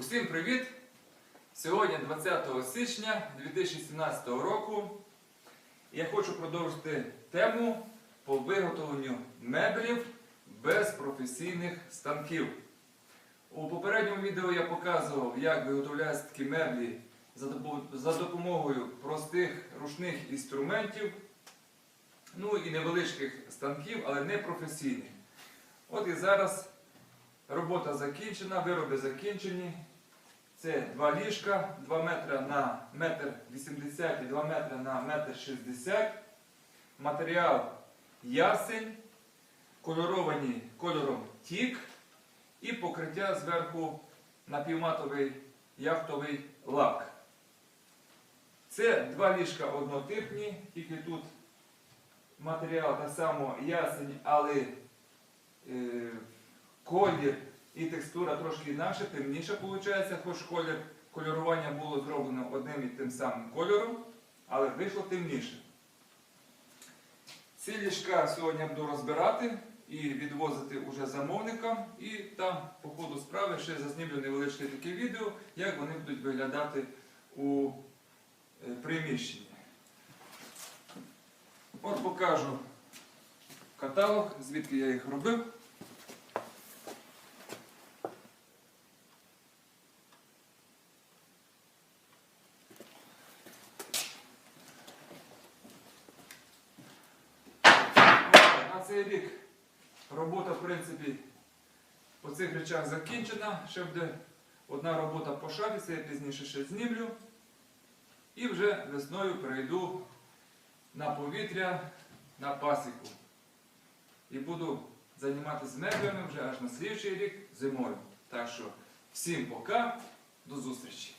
Усім привіт! Сьогодні 20 січня 2017 року. Я хочу продовжити тему по виготовленню меблів без професійних станків. У попередньому відео я показував, як виготовляються такі меблі за допомогою простих ручних інструментів, ну і невеличких станків, але не професійних. От і зараз робота закінчена, вироби закінчені. Це два ліжка 2 метри на метр 80 і 2 метри на метр 60. Матеріал ясень, кольоровані кольором тік і покриття зверху напівматовий яхтовий лак. Це два ліжка однотипні, тільки тут матеріал так само ясень, але е, колір і текстура трошки інакша, темніша виходить, хоч колір, кольорування було зроблено одним і тим самим кольором, але вийшло темніше. Ці ліжка сьогодні буду розбирати і відвозити уже замовникам. І там по ходу справи ще зазнімлю невеличке таке відео, як вони будуть виглядати у е, приміщенні. От покажу каталог, звідки я їх робив. На цей рік робота, в принципі, по цих речах закінчена. Ще буде одна робота по шафі, це я пізніше ще знімлю. І вже весною перейду на повітря, на пасіку. І буду займатися меблями вже аж на слідчий рік зимою. Так що всім пока, до зустрічі!